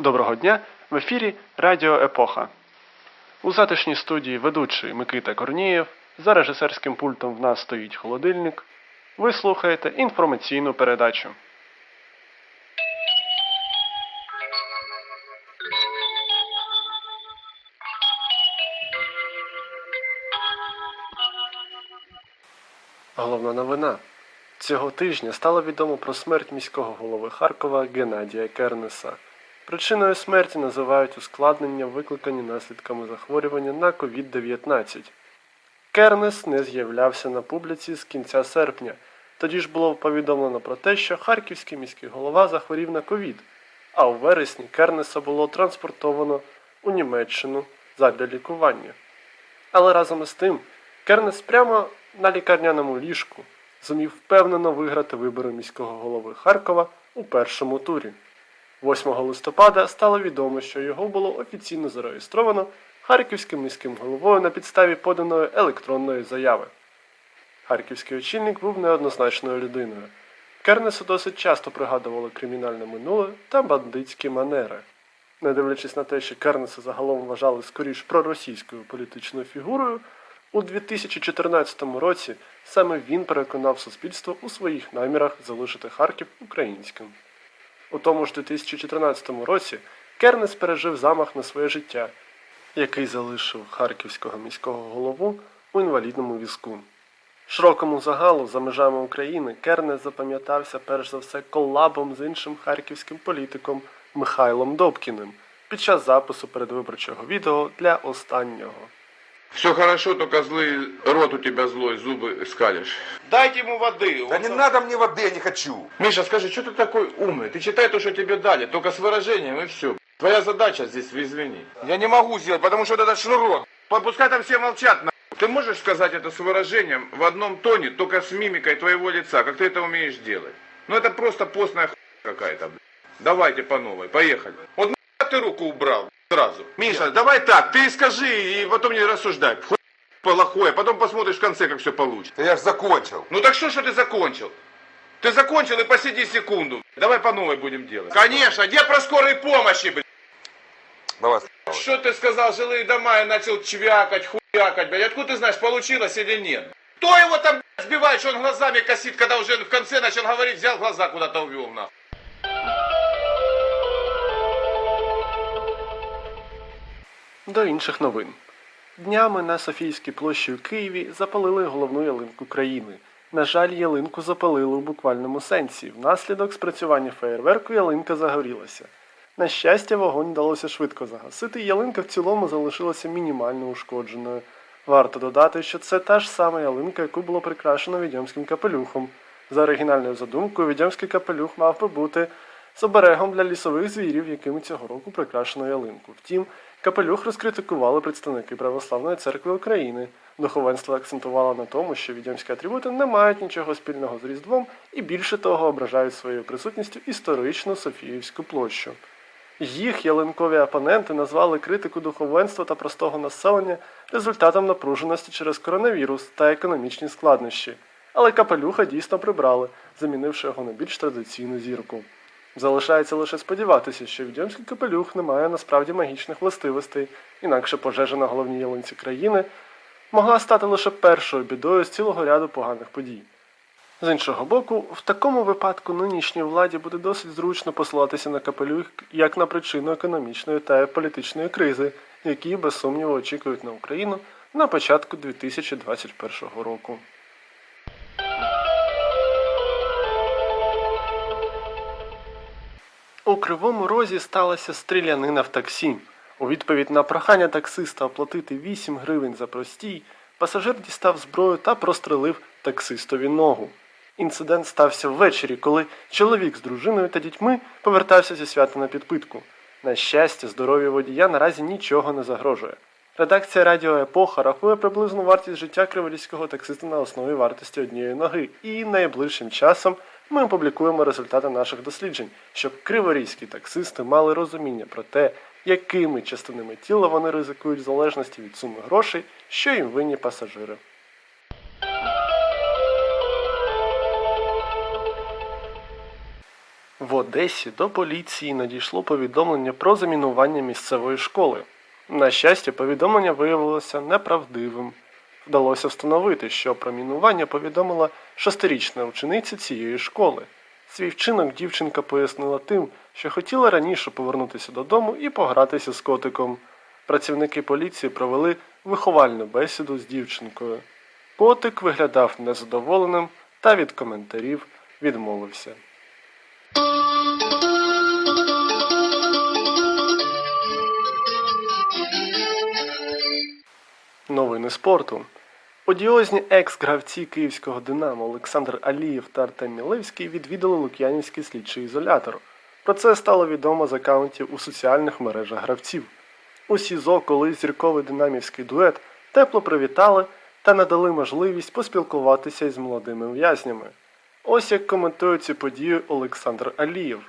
Доброго дня! В ефірі Радіо Епоха. У затишній студії ведучий Микита Корнієв. За режисерським пультом в нас стоїть холодильник. Ви слухаєте інформаційну передачу. Головна новина. Цього тижня стало відомо про смерть міського голови Харкова Геннадія Кернеса. Причиною смерті називають ускладнення, викликані наслідками захворювання на COVID-19. Кернес не з'являвся на публіці з кінця серпня. Тоді ж було повідомлено про те, що харківський міський голова захворів на ковід, а у вересні Кернеса було транспортовано у Німеччину задля лікування. Але разом із тим, Кернес прямо на лікарняному ліжку зумів впевнено виграти вибори міського голови Харкова у першому турі. 8 листопада стало відомо, що його було офіційно зареєстровано харківським міським головою на підставі поданої електронної заяви. Харківський очільник був неоднозначною людиною. Кернесу досить часто пригадували кримінальне минуле та бандитські манери. Не дивлячись на те, що Кернеса загалом вважали скоріш проросійською політичною фігурою, у 2014 році саме він переконав суспільство у своїх намірах залишити Харків українським. У тому ж 2014 році Кернес пережив замах на своє життя, який залишив харківського міського голову у інвалідному візку. Широкому загалу за межами України Кернес запам'ятався перш за все колабом з іншим харківським політиком Михайлом Добкіним під час запису передвиборчого відео для останнього. Все хорошо, только злый рот у тебя злой, зубы скалишь. Дайте ему воды. Да он не надо мне воды, я не хочу. Миша, скажи, что ты такой умный? Ты читай то, что тебе дали, только с выражением и все. Твоя задача здесь, извини. Я не могу сделать, потому что вот этот шнурок. Пускай там все молчат, на. Ты можешь сказать это с выражением в одном тоне, только с мимикой твоего лица, как ты это умеешь делать? Ну это просто постная х... какая-то, блядь. Давайте по новой, поехали. Вот ты руку убрал сразу. Миша, давай так, ты скажи и потом не рассуждай. Хуй плохое, потом посмотришь в конце, как все получится. Я ж закончил. Ну так что, что ты закончил? Ты закончил и посиди секунду. Давай по новой будем делать. Конечно, где про скорой помощи, блядь? Давай. Что ты сказал, жилые дома, и начал чвякать, хуякать, блядь. Откуда ты знаешь, получилось или нет? Кто его там блядь, сбивает, что он глазами косит, когда уже в конце начал говорить, взял глаза куда-то увел, нахуй. До інших новин. Днями на Софійській площі у Києві запалили головну ялинку країни. На жаль, ялинку запалили у буквальному сенсі. Внаслідок спрацювання феєрверку ялинка загорілася. На щастя, вогонь вдалося швидко загасити, і ялинка в цілому залишилася мінімально ушкодженою. Варто додати, що це та ж сама ялинка, яку було прикрашено відьомським капелюхом. За оригінальною задумкою, відьомський капелюх мав би бути з оберегом для лісових звірів, якими цього року прикрашено ялинку. Втім, капелюх розкритикували представники Православної церкви України. Духовенство акцентувало на тому, що відьомські атрибути не мають нічого спільного з Різдвом і більше того ображають своєю присутністю історичну Софіївську площу. Їх ялинкові опоненти назвали критику духовенства та простого населення результатом напруженості через коронавірус та економічні складнощі. Але капелюха дійсно прибрали, замінивши його на більш традиційну зірку. Залишається лише сподіватися, що відьомський капелюх не має насправді магічних властивостей, інакше пожежа на головній ялинці країни могла стати лише першою бідою з цілого ряду поганих подій. З іншого боку, в такому випадку нинішній владі буде досить зручно посилатися на капелюх як на причину економічної та політичної кризи, які без сумніву очікують на Україну на початку 2021 року. У Кривому Розі сталася стрілянина в таксі. У відповідь на прохання таксиста оплатити 8 гривень за простій, пасажир дістав зброю та прострелив таксистові ногу. Інцидент стався ввечері, коли чоловік з дружиною та дітьми повертався зі свята на підпитку. На щастя, здоров'ю водія наразі нічого не загрожує. Редакція Радіо Епоха рахує приблизну вартість життя криворізького таксиста на основі вартості однієї ноги, і найближчим часом ми опублікуємо результати наших досліджень, щоб криворізькі таксисти мали розуміння про те, якими частинами тіла вони ризикують в залежності від суми грошей, що їм винні пасажири. В Одесі до поліції надійшло повідомлення про замінування місцевої школи. На щастя, повідомлення виявилося неправдивим. Вдалося встановити, що про мінування повідомила шестирічна учениця цієї школи. Свій вчинок дівчинка пояснила тим, що хотіла раніше повернутися додому і погратися з котиком. Працівники поліції провели виховальну бесіду з дівчинкою. Котик виглядав незадоволеним та від коментарів відмовився. Новини спорту. Одіозні екс-гравці київського Динамо Олександр Алієв та Артем Мілевський відвідали Лук'янівський слідчий ізолятор. Про це стало відомо з акаунтів у соціальних мережах гравців. У СІЗО, коли зірковий динамівський дует тепло привітали та надали можливість поспілкуватися із молодими в'язнями. Ось як коментує цю подію Олександр Алиев.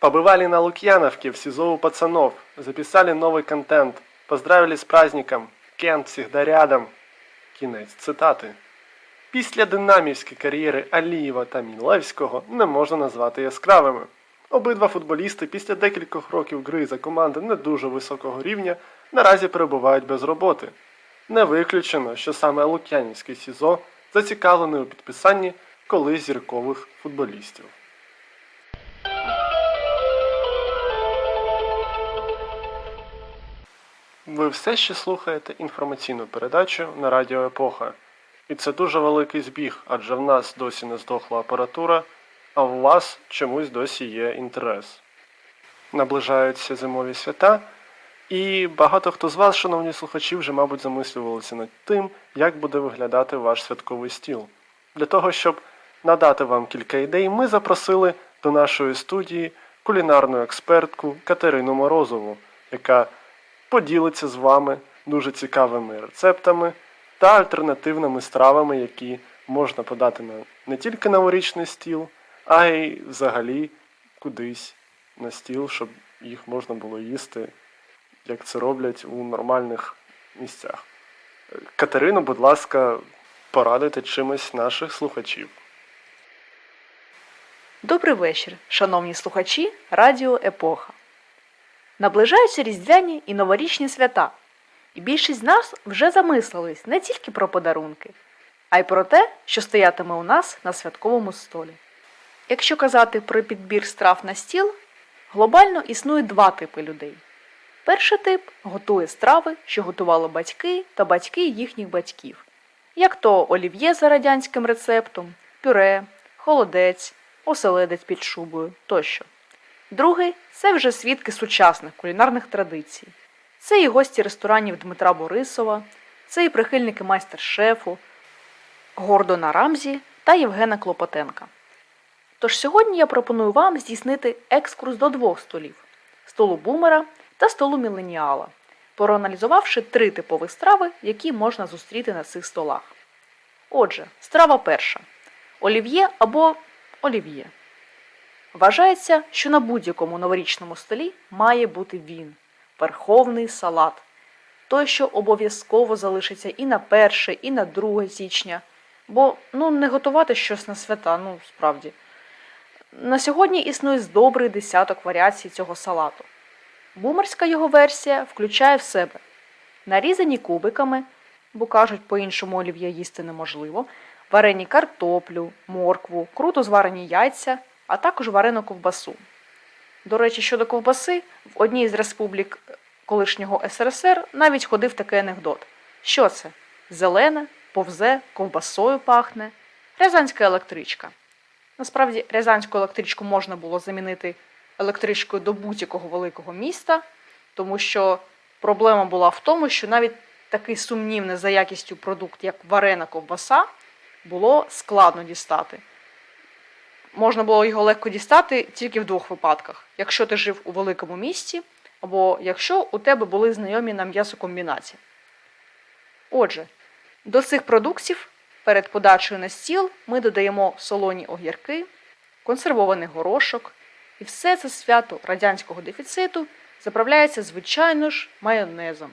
Побывали на Лукьяновке в СИЗО у пацанов, записали новый контент, поздравили с праздником, Кент всегда рядом. Кінець цитати. Після динамівської кар'єри Алієва та Мілевського не можна назвати яскравими. Обидва футболісти після декількох років гри за команди не дуже високого рівня наразі перебувають без роботи. Не виключено, що саме Лук'янівський СІЗО зацікавлений у підписанні колись зіркових футболістів. Ви все ще слухаєте інформаційну передачу на Радіо Епоха. І це дуже великий збіг, адже в нас досі не здохла апаратура, а у вас чомусь досі є інтерес. Наближаються зимові свята, і багато хто з вас, шановні слухачі, вже, мабуть, замислювалися над тим, як буде виглядати ваш святковий стіл. Для того, щоб надати вам кілька ідей, ми запросили до нашої студії кулінарну експертку Катерину Морозову, яка поділиться з вами дуже цікавими рецептами та альтернативними стравами, які можна подати на не тільки новорічний стіл, а й взагалі кудись на стіл, щоб їх можна було їсти, як це роблять у нормальних місцях. Катерино, будь ласка, порадуйте чимось наших слухачів. Добрий вечір, шановні слухачі Радіо Епоха. Наближаються різдвяні і новорічні свята, і більшість з нас вже замислились не тільки про подарунки, а й про те, що стоятиме у нас на святковому столі. Якщо казати про підбір страв на стіл, глобально існує два типи людей. Перший тип готує страви, що готували батьки та батьки їхніх батьків, як то олів'є за радянським рецептом, пюре, холодець, оселедець під шубою тощо. Другий це вже свідки сучасних кулінарних традицій. Це і гості ресторанів Дмитра Борисова, це і прихильники майстер-шефу, Гордона Рамзі та Євгена Клопотенка. Тож сьогодні я пропоную вам здійснити екскурс до двох столів столу бумера та столу міленіала, проаналізувавши три типові страви, які можна зустріти на цих столах. Отже, страва перша олів'є або олів'є. Вважається, що на будь-якому новорічному столі має бути він верховний салат, той, що обов'язково залишиться і на 1, і на 2 січня. Бо ну, не готувати щось на свята, ну справді. На сьогодні існує з добрий десяток варіацій цього салату. Бумерська його версія включає в себе нарізані кубиками, бо кажуть, по-іншому олів'я їсти неможливо, варені картоплю, моркву, круто зварені яйця, а також варену ковбасу. До речі, щодо ковбаси, в одній з республік колишнього СРСР навіть ходив такий анекдот. Що це? Зелене, повзе, ковбасою пахне. Рязанська електричка. Насправді, рязанську електричку можна було замінити електричкою до будь-якого великого міста, тому що проблема була в тому, що навіть такий сумнівний за якістю продукт, як варена ковбаса, було складно дістати. Можна було його легко дістати тільки в двох випадках: якщо ти жив у великому місті, або якщо у тебе були знайомі на м'ясокомбінаті. Отже, до цих продуктів перед подачею на стіл ми додаємо солоні огірки, консервований горошок, і все це свято радянського дефіциту заправляється звичайно ж майонезом.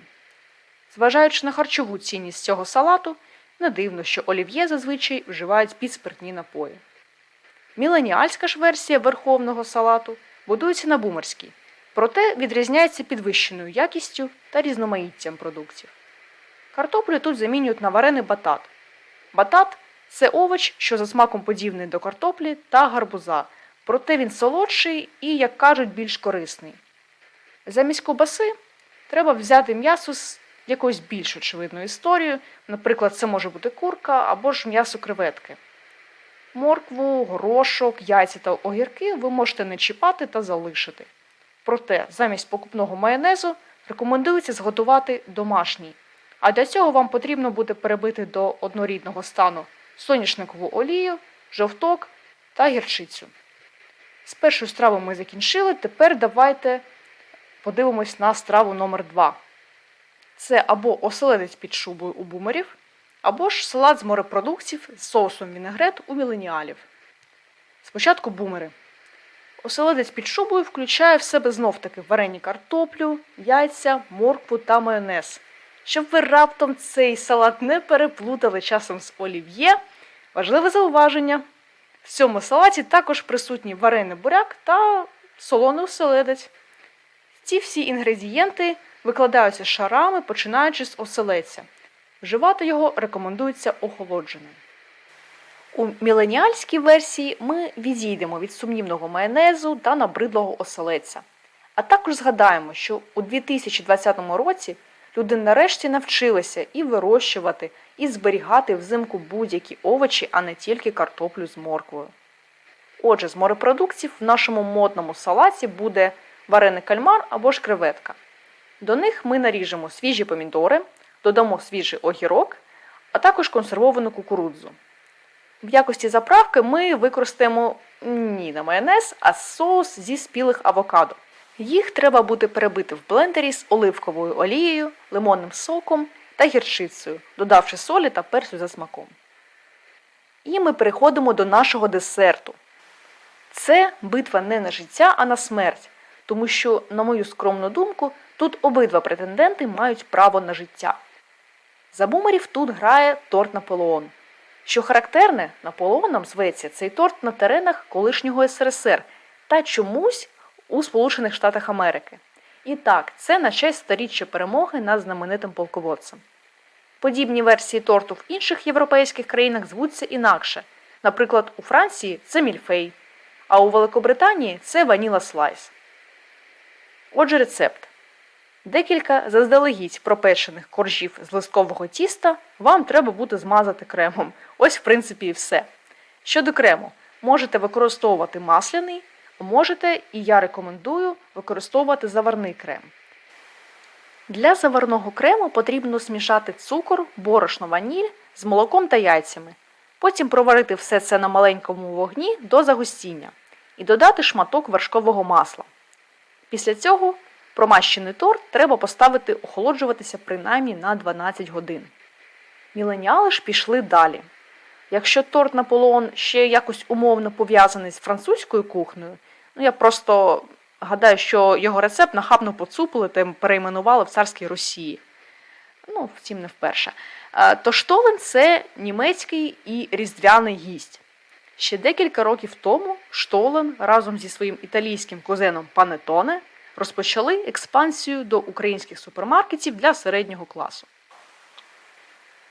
Зважаючи на харчову цінність цього салату, не дивно, що олів'є зазвичай вживають під спиртні напої. Міленіальська ж версія верховного салату будується на бумерській, проте відрізняється підвищеною якістю та різноманіттям продуктів. Картоплю тут замінюють на варений батат. Батат це овоч, що за смаком подібний до картоплі та гарбуза, проте він солодший і, як кажуть, більш корисний. Замість ковбаси треба взяти м'ясо з якоюсь більш очевидною історією, наприклад, це може бути курка або ж м'ясо креветки. Моркву, горошок, яйця та огірки ви можете не чіпати та залишити. Проте замість покупного майонезу рекомендується зготувати домашній. А для цього вам потрібно буде перебити до однорідного стану соняшникову олію, жовток та гірчицю. З першою стравою ми закінчили. Тепер давайте подивимось на страву номер 2 Це або оселедець під шубою у бумерів, або ж салат з морепродуктів з соусом вінегрет у міленіалів. Спочатку бумери. Оселедець під шубою включає в себе знов-таки варені картоплю, яйця, моркву та майонез. Щоб ви раптом цей салат не переплутали часом з олів'є, важливе зауваження. В цьому салаті також присутній варений буряк та солоний оселедець. Ці всі інгредієнти викладаються шарами, починаючи з оселедця. Вживати його рекомендується охолодженим. У міленіальській версії ми відійдемо від сумнівного майонезу та набридлого оселедця. А також згадаємо, що у 2020 році люди нарешті навчилися і вирощувати, і зберігати взимку будь-які овочі, а не тільки картоплю з морквою. Отже, з морепродуктів в нашому модному салаті буде варений кальмар або ж креветка. До них ми наріжемо свіжі помідори, додамо свіжий огірок, а також консервовану кукурудзу. В якості заправки ми використаємо ні на майонез, а соус зі спілих авокадо. Їх треба буде перебити в блендері з оливковою олією, лимонним соком та гірчицею, додавши солі та перцю за смаком. І ми переходимо до нашого десерту. Це битва не на життя, а на смерть, тому що, на мою скромну думку, тут обидва претенденти мають право на життя. За бумерів тут грає торт Наполеон. Що характерне, Наполеоном зветься цей торт на теренах колишнього СРСР та чомусь у Сполучених Штатах Америки. І так, це на честь сторіччя перемоги над знаменитим полководцем. Подібні версії торту в інших європейських країнах звуться інакше. Наприклад, у Франції це мільфей, а у Великобританії це ваніла слайс. Отже, рецепт. Декілька заздалегідь пропечених коржів з листкового тіста вам треба буде змазати кремом. Ось, в принципі, і все. Щодо крему, можете використовувати масляний, можете, і я рекомендую, використовувати заварний крем. Для заварного крему потрібно змішати цукор, борошно, ваніль з молоком та яйцями. Потім проварити все це на маленькому вогні до загустіння і додати шматок вершкового масла. Після цього промащений торт треба поставити охолоджуватися принаймні на 12 годин. Міленіали ж пішли далі. Якщо торт Наполеон ще якось умовно пов'язаний з французькою кухнею, ну я просто гадаю, що його рецепт нахабно поцупили та перейменували в царській Росії. Ну, втім, не вперше. Е, То штолен це німецький і різдвяний гість. Ще декілька років тому штолен разом зі своїм італійським кузеном Панетоне розпочали експансію до українських супермаркетів для середнього класу.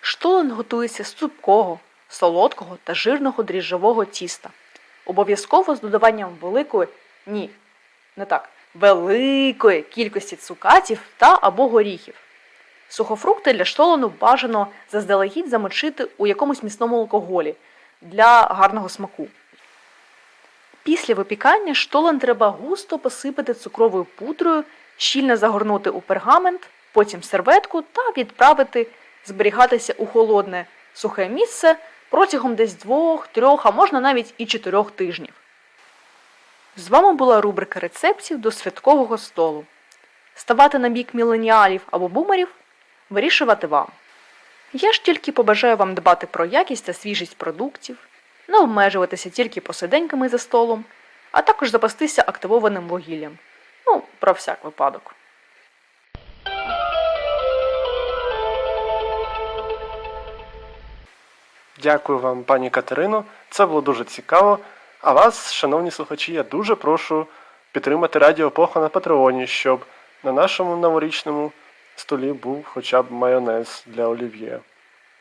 Штолен готується з цупкого, солодкого та жирного дріжджового тіста. Обов'язково з додаванням великої, ні, не так, великої кількості цукатів та або горіхів. Сухофрукти для штолену бажано заздалегідь замочити у якомусь міцному алкоголі для гарного смаку. Після випікання штолен треба густо посипати цукровою пудрою, щільно загорнути у пергамент, потім серветку та відправити зберігатися у холодне сухе місце протягом десь двох, трьох, а можна навіть і чотирьох тижнів. З вами була рубрика рецептів до святкового столу. Ставати на бік міленіалів або бумерів вирішувати вам. Я ж тільки побажаю вам дбати про якість та свіжість продуктів, не обмежуватися тільки посиденьками за столом, а також запастися активованим вугіллям. Ну, про всяк випадок. Дякую вам, пані Катерино. Це було дуже цікаво. А вас, шановні слухачі, я дуже прошу підтримати Радіо Епоха на Патреоні, щоб на нашому новорічному столі був хоча б майонез для олів'є,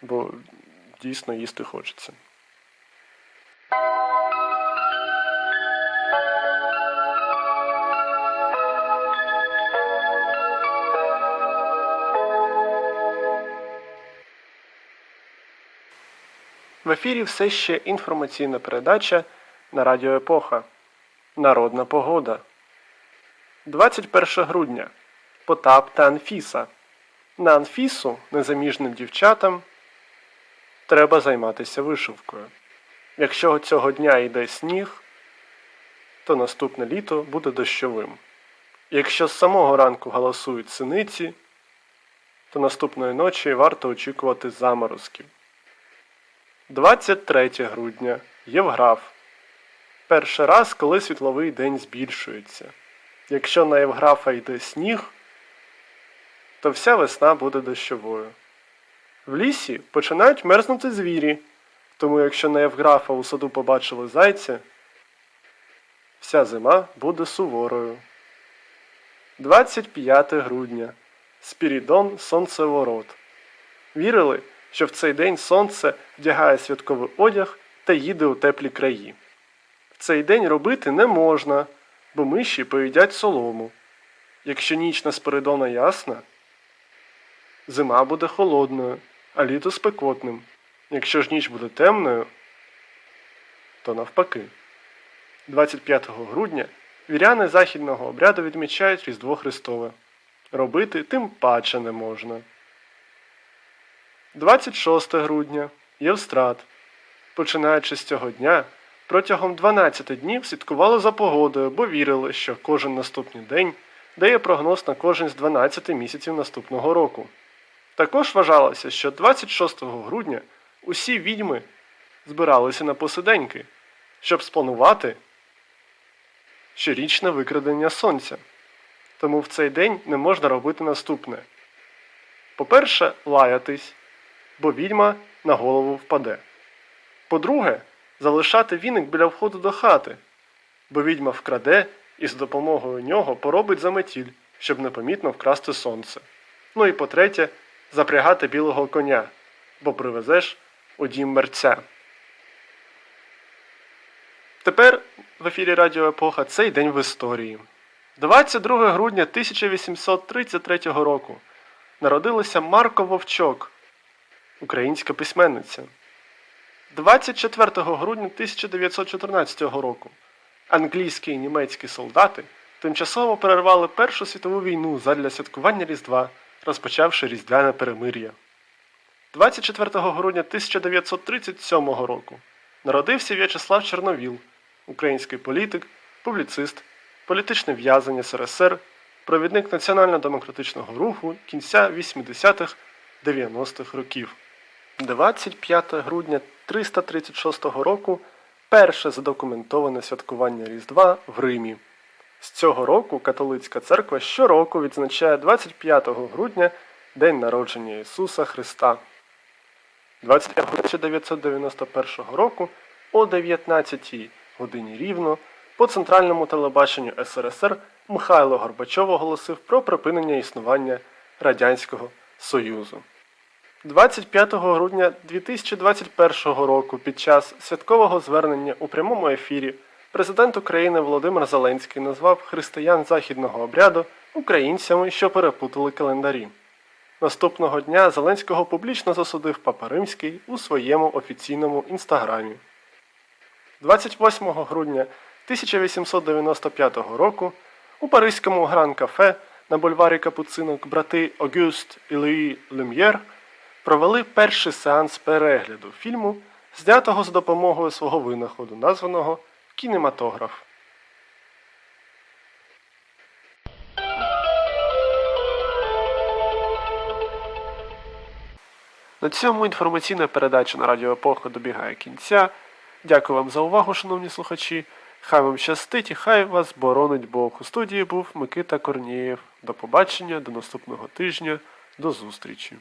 бо дійсно їсти хочеться. В ефірі все ще інформаційна передача на Радіо Епоха. Народна погода. 21 грудня. Потап та Анфіса. На Анфісу, незаміжним дівчатам, треба займатися вишивкою. Якщо цього дня йде сніг, то наступне літо буде дощовим. Якщо з самого ранку галасують синиці, то наступної ночі варто очікувати заморозків. 23 грудня. Євграф. Перший раз, коли світловий день збільшується. Якщо на Євграфа йде сніг, то вся весна буде дощовою. В лісі починають мерзнути звірі, тому якщо на Євграфа у саду побачили зайця, вся зима буде суворою. 25 грудня. Спірідон Сонцеворот. Вірили, що в цей день сонце вдягає святковий одяг та їде у теплі краї. В цей день робити не можна, бо миші поїдять солому. Якщо ніч на Спиридона ясна, зима буде холодною, а літо спекотним. Якщо ж ніч буде темною, то навпаки. 25 грудня віряни західного обряду відмічають Різдво Христове. Робити тим паче не можна. 26 грудня Євстрат. Починаючи з цього дня, протягом 12 днів слідкували за погодою, бо вірили, що кожен наступний день дає прогноз на кожен з 12 місяців наступного року. Також вважалося, що 26 грудня усі відьми збиралися на посиденьки, щоб спланувати щорічне викрадення сонця. Тому в цей день не можна робити наступне. По-перше, лаятись, бо відьма на голову впаде. По-друге, залишати віник біля входу до хати, бо відьма вкраде і з допомогою нього поробить заметіль, щоб непомітно вкрасти сонце. Ну і по-третє, запрягати білого коня, бо привезеш у дім мерця. Тепер в ефірі Радіо Епоха цей день в історії. 22 грудня 1833 року народилася Марко Вовчок, українська письменниця. 24 грудня 1914 року англійські і німецькі солдати тимчасово перервали Першу світову війну задля святкування Різдва, розпочавши Різдвяне перемир'я. 24 грудня 1937 року народився В'ячеслав Чорновіл, український політик, публіцист, політичний в'язень СРСР, провідник національно-демократичного руху кінця 80-х 90-х років. 25 грудня 336 року перше задокументоване святкування Різдва в Римі. З цього року католицька церква щороку відзначає 25 грудня День народження Ісуса Христа. 25 1991 року о 19 годині рівно по центральному телебаченню СРСР Михайло Горбачов оголосив про припинення існування Радянського Союзу. 25 грудня 2021 року під час святкового звернення у прямому ефірі президент України Володимир Зеленський назвав християн західного обряду українцями, що перепутали календарі. Наступного дня Зеленського публічно засудив Папа Римський у своєму офіційному інстаграмі. 28 грудня 1895 року у паризькому гран-кафе на бульварі Капуцинок брати Огюст і Луї Люм'єр провели перший сеанс перегляду фільму, знятого за допомогою свого винаходу, названого Кінематограф. На цьому інформаційна передача на Радіо Епоха добігає кінця. Дякую вам за увагу, шановні слухачі. Хай вам щастить і хай вас боронить Бог. У студії був Микита Корнієв. До побачення, до наступного тижня, до зустрічі.